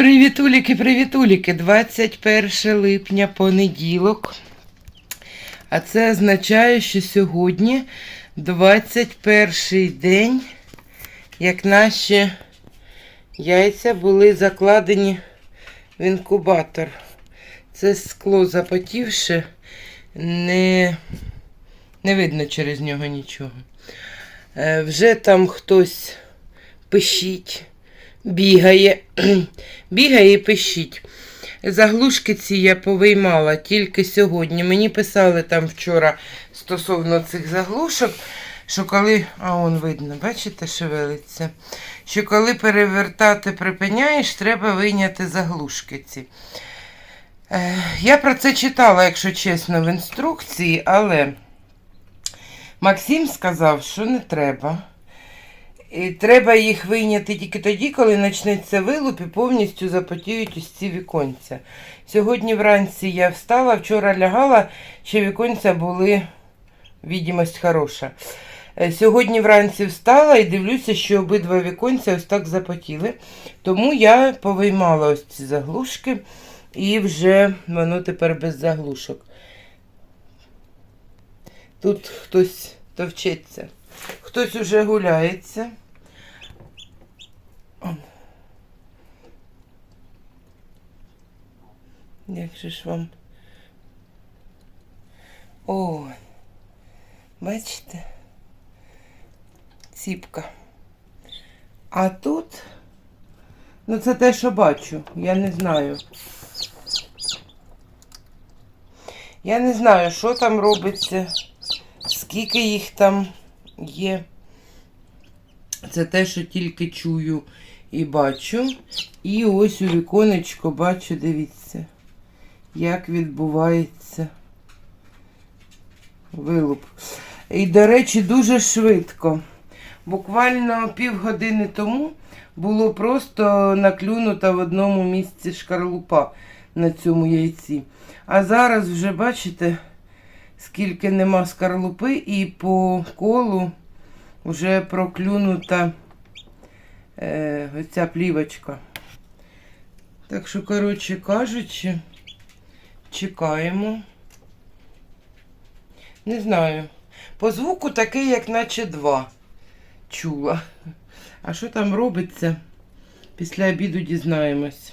Привітуліки, привітуліки, 21 липня, понеділок. А це означає, що сьогодні 21 день, як наші яйця були закладені в інкубатор. Це скло запотівше, не, не видно через нього нічого. Е, вже там хтось пишіть, бігає, бігає і пишіть. Заглушки ці я повиймала тільки сьогодні. Мені писали там вчора стосовно цих заглушок, що коли. А он видно, бачите, шевелиться. Що коли перевертати припиняєш, треба вийняти заглушки ці. Е, Я про це читала, якщо чесно, в інструкції, але Максим сказав, що не треба. І треба їх вийняти тільки тоді, коли почнеться вилуп і повністю запотіють ось ці віконця. Сьогодні вранці я встала, вчора лягала, ще віконця були, відімость хороша. Е, Сьогодні вранці встала і дивлюся, що обидва віконця ось так запотіли. Тому я повиймала ось ці заглушки і вже воно тепер без заглушок. Тут хтось товчеться. Хтось уже гуляється. Як же ж вам? О, бачите? Ціпка. А тут, ну це те, що бачу, я не знаю. Я не знаю, що там робиться, скільки їх там є. Це те, що тільки чую і бачу. І ось у віконечко бачу, дивіться, як відбувається вилуп. І, до речі, дуже швидко. Буквально півгодини тому було просто наклюнута в одному місці шкарлупа на цьому яйці. А зараз вже бачите, скільки нема скорлупи, і по колу вже проклюнута е, оця плівочка. Так що, коротше кажучи, чекаємо. Не знаю. По звуку такий, як наче два чула. А що там робиться? Після обіду дізнаємось.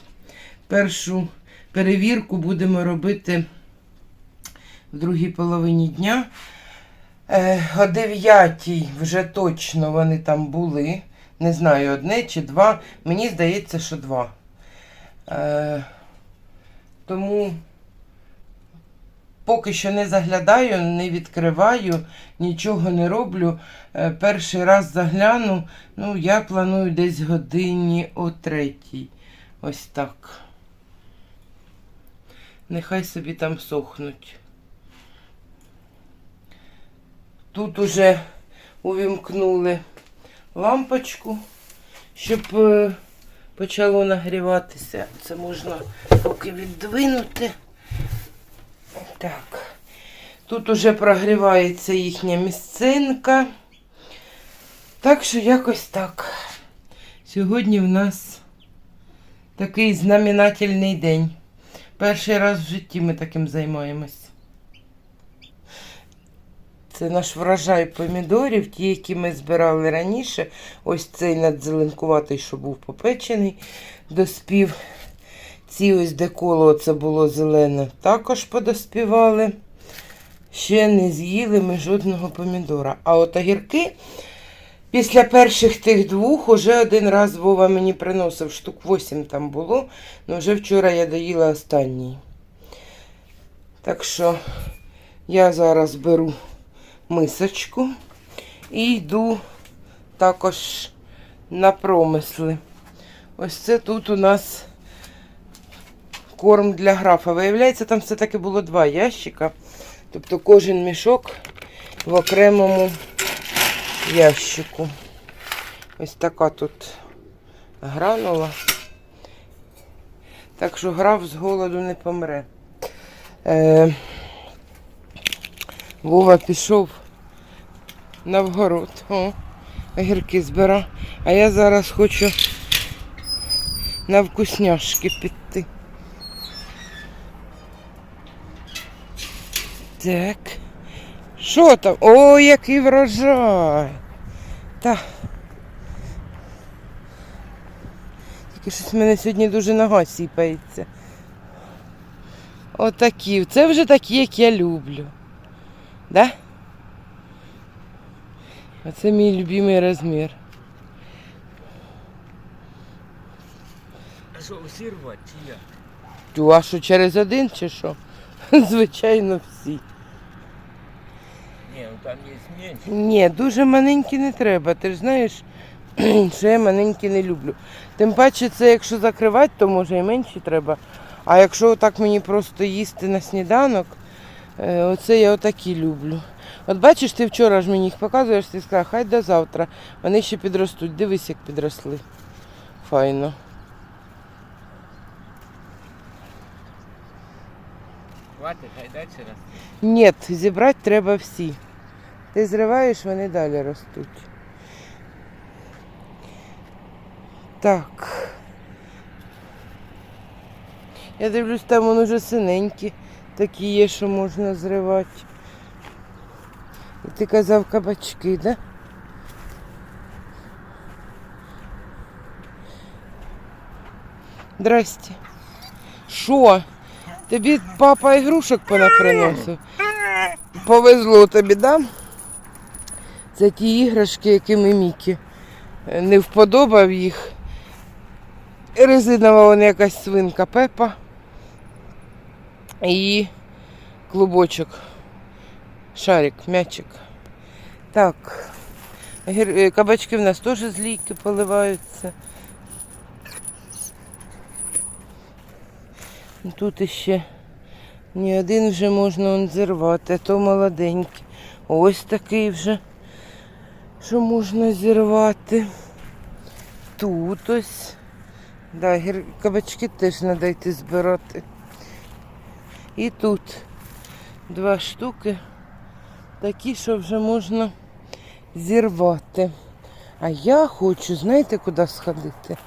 Першу перевірку будемо робити в другій половині дня. Е, о 9 вже точно вони там були. Не знаю, одне чи два. Мені здається, що два. Е, тому поки що не заглядаю, не відкриваю, нічого не роблю. Е, перший раз загляну. Ну, я планую десь годині о третій. Ось так. Нехай собі там сохнуть. Тут уже увімкнули лампочку, щоб е, почало нагріватися. Це можна поки віддвинути. Так. Тут уже прогрівається їхня місцинка. Так що якось так. Сьогодні в нас такий знаменательний день. Перший раз в житті ми таким займаємось. Це наш врожай помідорів, ті, які ми збирали раніше. Ось цей надзеленкуватий, що був попечений, доспів. Ці ось деколо, це було зелене, також подоспівали. Ще не з'їли ми жодного помідора. А от огірки після перших тих двох уже один раз Вова мені приносив, штук 8 там було, але вже вчора я доїла останній. Так що я зараз беру мисочку і йду також на промисли. Ось це тут у нас корм для графа. Виявляється, там все-таки було два ящика. Тобто кожен мішок в окремому ящику. Ось така тут гранула. Так що граф з голоду не помре. Е, Вова пішов на вгород. О, огірки збира. А я зараз хочу на вкусняшки піти. Так. Що там? О, який врожай! Та. Тільки щось в мене сьогодні дуже нога сіпається. Отакі. Це вже такі, як я люблю. Да? Оце мій любимий розмір. А що, всі рвати чи як? Тю, а що через один чи що? Звичайно, всі. Ні, ну там є менше. Ні, дуже маленькі не треба. Ти ж знаєш, що я маленькі не люблю. Тим паче, це якщо закривати, то може і менші треба. А якщо так мені просто їсти на сніданок, е, оце я отакі люблю. От бачиш, ти вчора ж мені їх показуєш, ти сказав, хай до завтра. Вони ще підростуть. Дивись, як підросли. Файно. Хватить, хай далі. Ні, зібрати треба всі. Ти зриваєш, вони далі ростуть. Так. Я дивлюсь, там вони вже синенькі, такі є, що можна зривати. І ти казав кабачки, да? Здрасте. Що? Тобі папа ігрушок понаприносив. Повезло тобі, да? Це ті іграшки, якими Мікі е, не вподобав їх. Резинова вона якась свинка Пепа і клубочок. Шарик, м'ячик. Так. е, Кабачки в нас теж з лійки поливаються. Тут іще ні один вже можна зірвати, а то молоденький. Ось такий вже, що можна зірвати. Тут ось. Да, кабачки теж треба йти збирати. І тут два штуки такі, що вже можна зірвати. А я хочу, знаєте, куди сходити?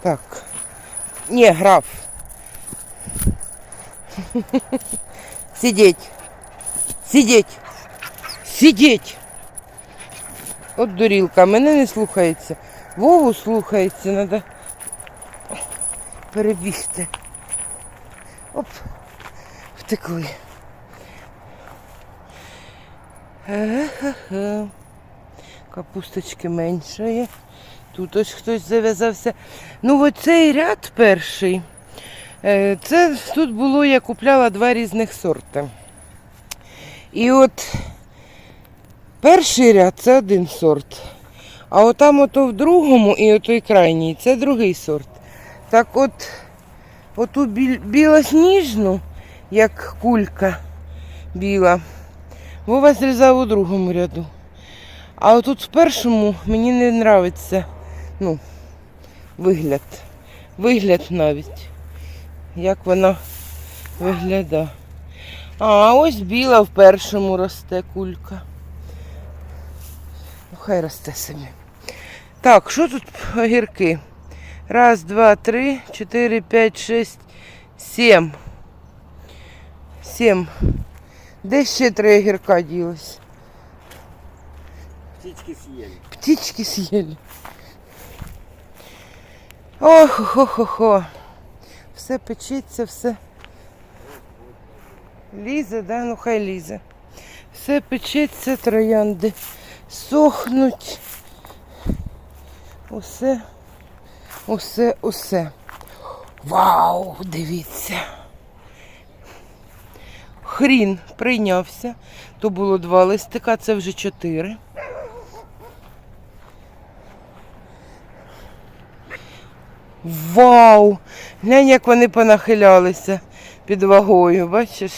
Так. Ні, граф. Сидеть. Сидеть. Сидеть. От дурілка, мене не слухається. Вову слухається, треба перебігти. Оп, втекли. Ага. Капусточки менше є. Тут ось хтось зав'язався. Ну, оцей ряд перший. Е, Це тут було, я купляла два різних сорти. І от перший ряд це один сорт. А отам ото в другому і отой крайній це другий сорт. Так от оту біль- білосніжну, як кулька біла, Вова зрізав у другому ряду. А отут в першому мені не подобається ну, вигляд. Вигляд навіть як вона виглядає. А ось біла в першому росте кулька. Ну, хай росте собі. Так, що тут огірки? Раз, два, три, чотири, п'ять, шість, сім. Сім. Де ще три огірка ділось? Птички з'їли. Птички съели. Ох, хо хо хо Все печеться, все. Лізе, да? Ну хай лізе. Все печеться, троянди. Сохнуть. Усе, усе, усе. Вау, дивіться. Хрін прийнявся. То було два листика, це вже чотири. Вау! Глянь, як вони понахилялися під вагою, бачиш?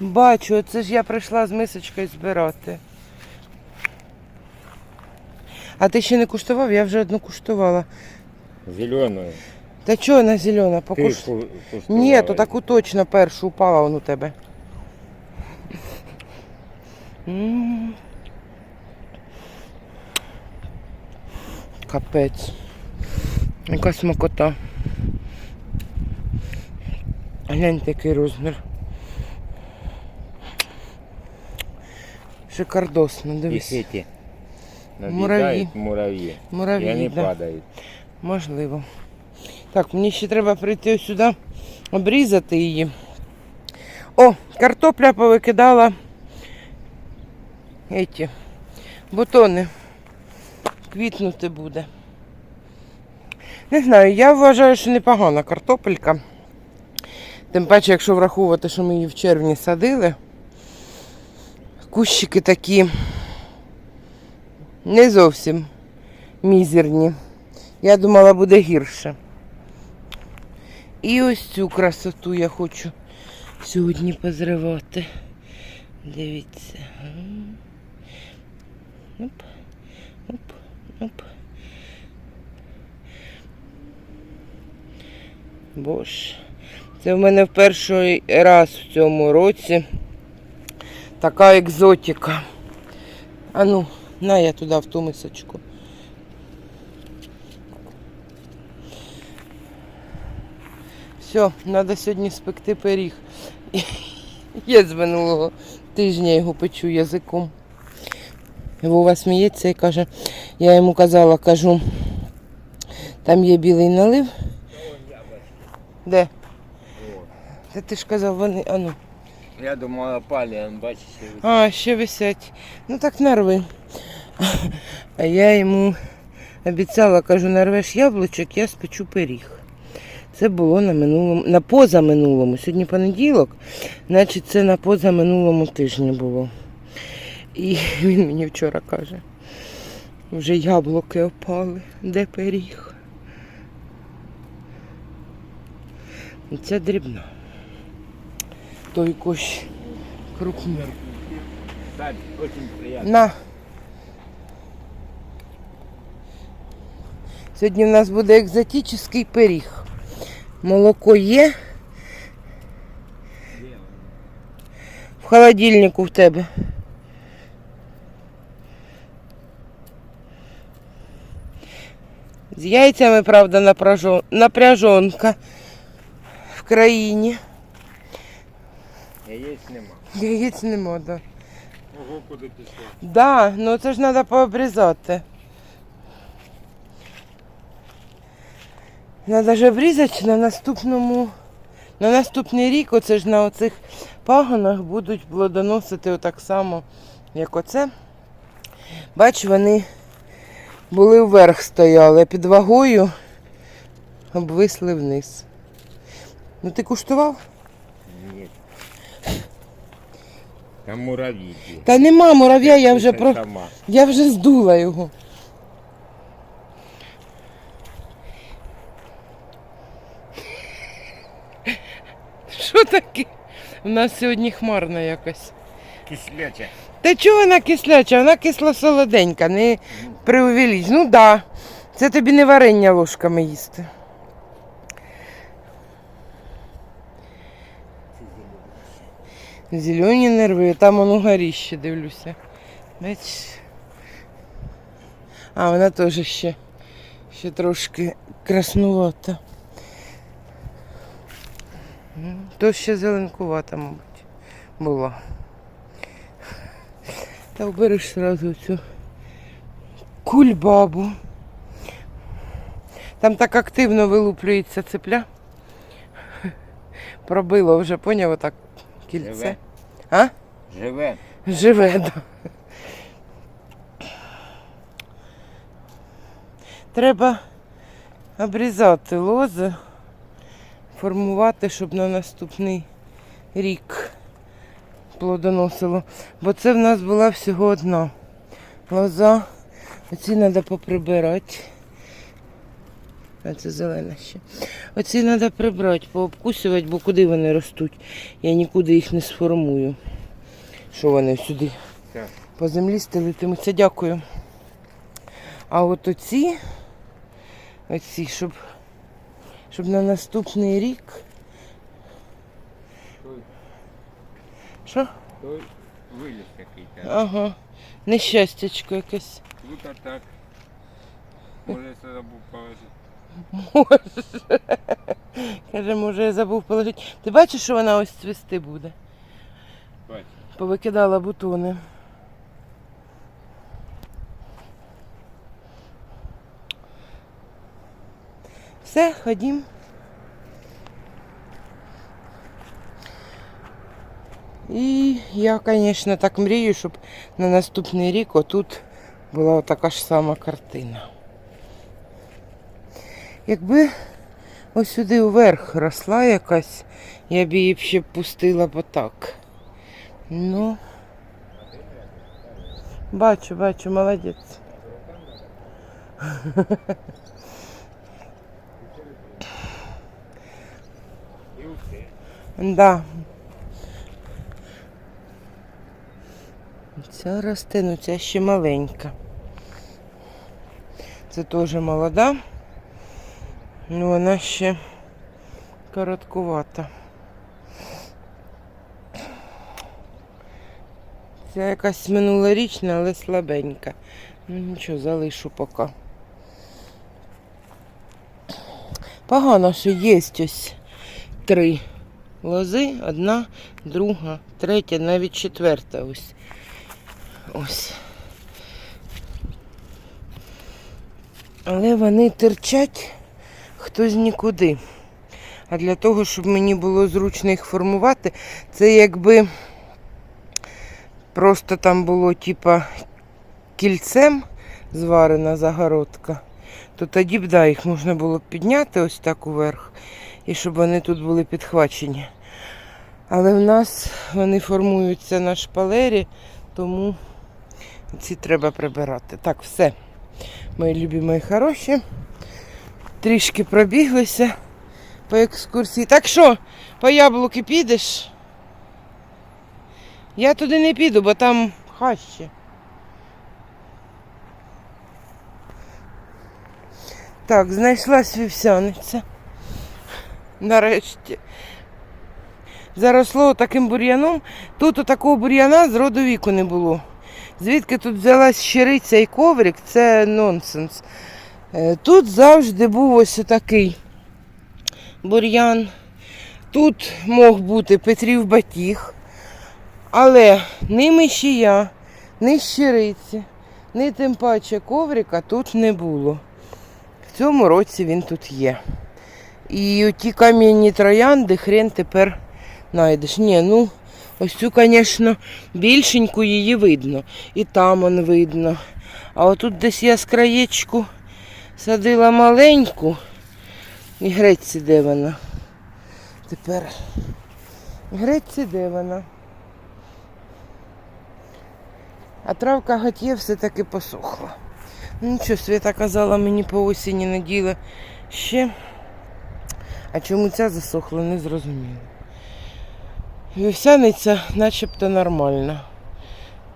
Бачу, це ж я прийшла з мисочкою збирати. А ти ще не куштував? Я вже одну куштувала. Зеленою. Та чого вона зелена? Покуш... Ні, то таку точно першу упала вон у тебе. М. Капець. Яка смакота. Гляньте, який розмір. Шикардосно, дивись. эти Муравьи. набегают муравьи. И Муравьи, они да. падают. Можливо. Так, мені ще треба прийти сюди, обрізати її. О, картопля повикидала эти бутони. Квітнути буде. Не знаю, я вважаю, що непогана картопелька. Тим паче, якщо враховувати, що ми її в червні садили. Кущики такі не зовсім мізерні. Я думала, буде гірше. І ось цю красоту я хочу сьогодні позривати. Дивіться. Оп. Боже. Це в мене в перший раз в цьому році така екзотика. А ну, на я туди в ту мисочку. Все, треба сьогодні спекти пиріг. Я з минулого тижня його печу язиком. Вова сміється і каже, я йому казала, кажу, там є білий налив. Де? Та ти ж казав, вони. А ну. Я думал, опали, он бачиш. А, ще висять. Ну так нарви. А я йому обіцяла, кажу, нарвеш яблучок, я спечу пиріг. Це було на минулому, на позаминулому. Сьогодні понеділок, значить це на позаминулому тижні було. І він мені вчора каже, вже яблуки опали, де пиріг. Це дрібно. Той кущ крупний. На. Сьогодні в нас буде екзотичний пиріг. Молоко є. В холодильнику в тебе. З яйцями, правда, напряжон... напряжонка в країні. Яєць нема. Яєць нема, так. Да. Ого, куди пішло. Да, ну це ж треба пообрізати. Треба ж обрізати на наступному, на наступний рік, оце ж на оцих пагонах будуть плодоносити отак само, як оце. Бач, вони були вверх стояли, а під вагою обвисли вниз. Ну ти куштував? Ні. Там муравьи. Та нема мурав'я, я вже про. Сама. Я вже здула його. Що таке? У нас сьогодні хмарно якось. Кисляча. Та чого вона кисляча? Вона кисло-солоденька, не преувелич. Ну так. Да. Це тобі не варення ложками їсти. Зелені нерви, там воно горіще, дивлюся. Бачиш? А, вона теж ще, ще трошки краснувата. То ще зеленкувата, мабуть, була. Та вбереш одразу цю кульбабу. Там так активно вилуплюється цепля. Пробило вже, поняв, отак кільце. Живе? А? Живе. Живе, да. Треба обрізати лози, формувати, щоб на наступний рік плодоносило. Бо це в нас була всього одна лоза. Оці треба поприбирати. А це зелена ще. Оці треба прибрати, пообкусувати, бо куди вони ростуть. Я нікуди їх не сформую. Що вони сюди Так. по землі стелитимуться. Дякую. А от оці, оці, щоб, щоб на наступний рік. Що? той виліз який-то. Ага. Нещастячко якесь. Тут так. Може, це забув положити. Може. Каже, може, я забув положити. Ти бачиш, що вона ось цвісти буде? Бач. Повикидала бутони. Все, ходім. І я, звісно, так мрію, щоб на наступний рік отут була така ж сама картина. Якби ось сюди вверх росла якась, я б її ще пустила б отак. Ну. Бачу, бачу, молодець. Да. Ця росте, ну ця ще маленька. Це теж молода. Ну вона ще короткувата. Ця якась минулорічна, але слабенька. Ну нічого, залишу поки. Погано, що є ось три лози, одна, друга, третя, навіть четверта ось. Ось. Але вони терчать хтось нікуди. А для того, щоб мені було зручно їх формувати, це якби просто там було типа кільцем зварена загородка, то тоді б да, їх можна було б підняти ось так уверх і щоб вони тут були підхвачені. Але в нас вони формуються на шпалері, тому ці треба прибирати. Так, все. Мої любі, мої хороші. Трішки пробіглися по екскурсії. Так що, по яблуки підеш? Я туди не піду, бо там хаще. Так, знайшлась вівсяниця. Нарешті. Заросло таким бур'яном. Тут такого бур'яна з роду віку не було. Звідки тут взялась щириця і коврик, це нонсенс. Е, Тут завжди був ось такий бур'ян. Тут мог бути Петрів батіг, але ні мишія, ні щириці, ні тим паче коврика тут не було. В цьому році він тут є. І ті кам'яні троянди хрен тепер знайдеш. Ні, ну ось цю, звісно, більшеньку її видно. І там он видно. А отут десь я з краєчку садила маленьку. І греці де вона. Тепер греці де вона. А травка гатє все-таки посохла. Ну нічого, Свята казала мені по осені неділя ще. А чому ця засохла, не зрозуміло. Вівсяниця начебто нормальна.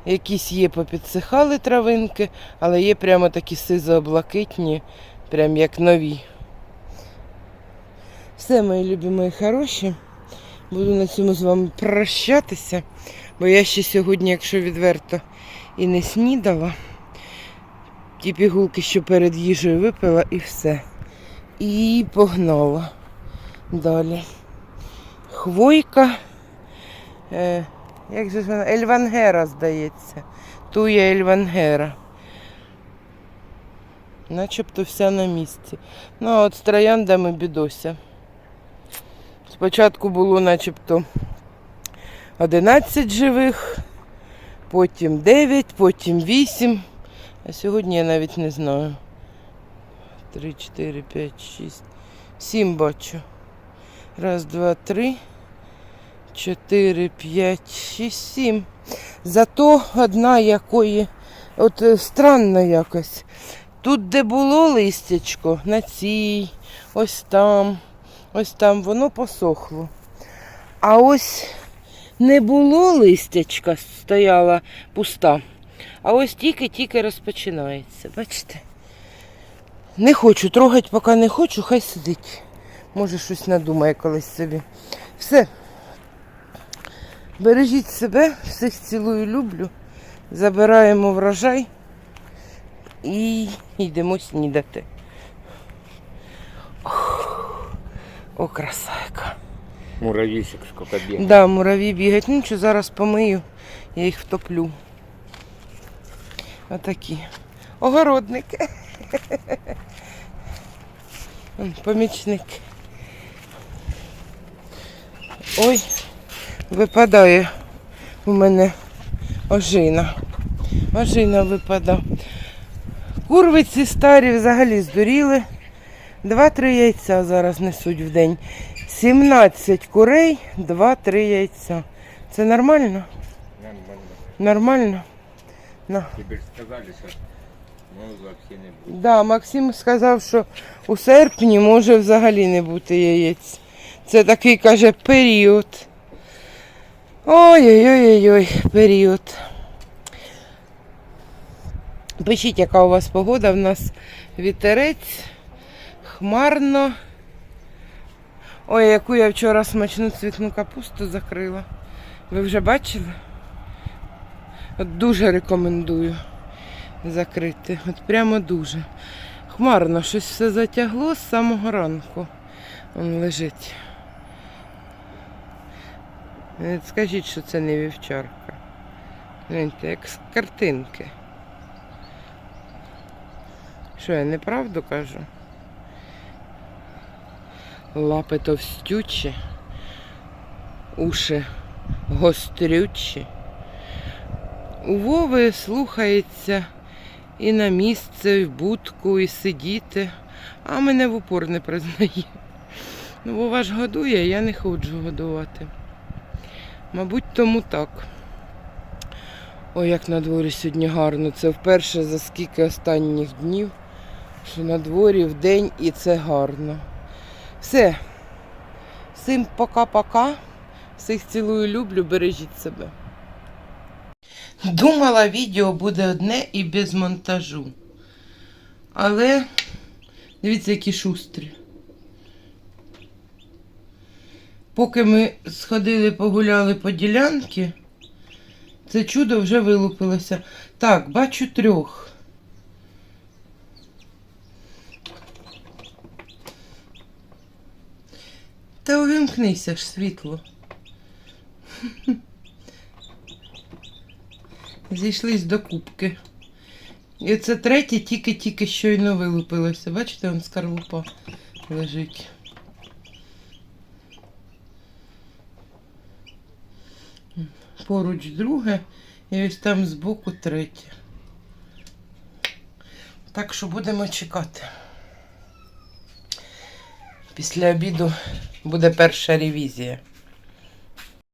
Якісь є попідсихали травинки, але є прямо такі сизо-блакитні, прям як нові. Все, мої любі, мої хороші. Буду на цьому з вами прощатися, бо я ще сьогодні, якщо відверто, і не снідала. Ті пігулки, що перед їжею випила, і все. І погнала. Далі. Хвойка. Е, як же? Ельвангера, здається. Туя Ельвангера. Начебто вся на місці. Ну, а от з трояндами бідося. Спочатку було начебто 11 живих, потім 9, потім 8. А сьогодні я навіть не знаю. 3, 4, 5, 6, 7 бачу. Раз, два, три, чотири, п'ять, шість, сім. Зато одна якої, от е, странно якось. Тут, де було листячко, на цій, ось там, ось там, воно посохло. А ось не було листячка, стояла пуста. А ось тільки-тільки розпочинається. Бачите? Не хочу трогати, поки не хочу, хай сидить. Може, щось надумає колись собі. Все. Бережіть себе, всіх цілую, люблю. Забираємо врожай і йдемо снідати. О, краса Муравісик Муравійчик сколько бігає. Да, мураві бігають. Ну що зараз помию, я їх втоплю. Отакі. Огородники. Помічник. Ой випадає у мене ожина. Ожина випадає. Курвиці старі взагалі здуріли. Два-три яйця зараз несуть в день. 17 курей, 2-3 яйця. Це нормально? Нормально. Нормально? На. Тебе ж сказали, що ну вообще не буде. Да, Максим сказав, що у серпні може взагалі не бути яєць. Це такий, каже, період. Ой-ой-ой-ой, період. Пишіть, яка у вас погода. В нас вітерець, хмарно. Ой, яку я вчора смачну цвітну капусту закрила. Ви вже бачили? От дуже рекомендую закрити. От прямо дуже. Хмарно, щось все затягло з самого ранку. Он лежить. Не скажіть, що це не вівчарка. Гляньте, як з картинки. Що я неправду кажу? Лапи товстючі, уші гострючі. У Вови слухається і на місце, і в будку, і сидіти, а мене в упор не признає. Ну, Вова ж годує, я не ходжу годувати. Мабуть, тому так. Ой, як на дворі сьогодні гарно. Це вперше за скільки останніх днів, що на дворі в день і це гарно. Все. Всім пока-пока. Всіх цілую, люблю, бережіть себе. Думала, відео буде одне і без монтажу. Але дивіться, які шустрі. Поки ми сходили, погуляли по ділянці, це чудо вже вилупилося. Так, бачу трьох. Та увімкнися ж світло. Зійшлись до кубки. І це третє тільки-тільки щойно вилупилося. Бачите, он скорлупа лежить. Поруч друге і ось там збоку третє. Так що будемо чекати. Після обіду буде перша ревізія.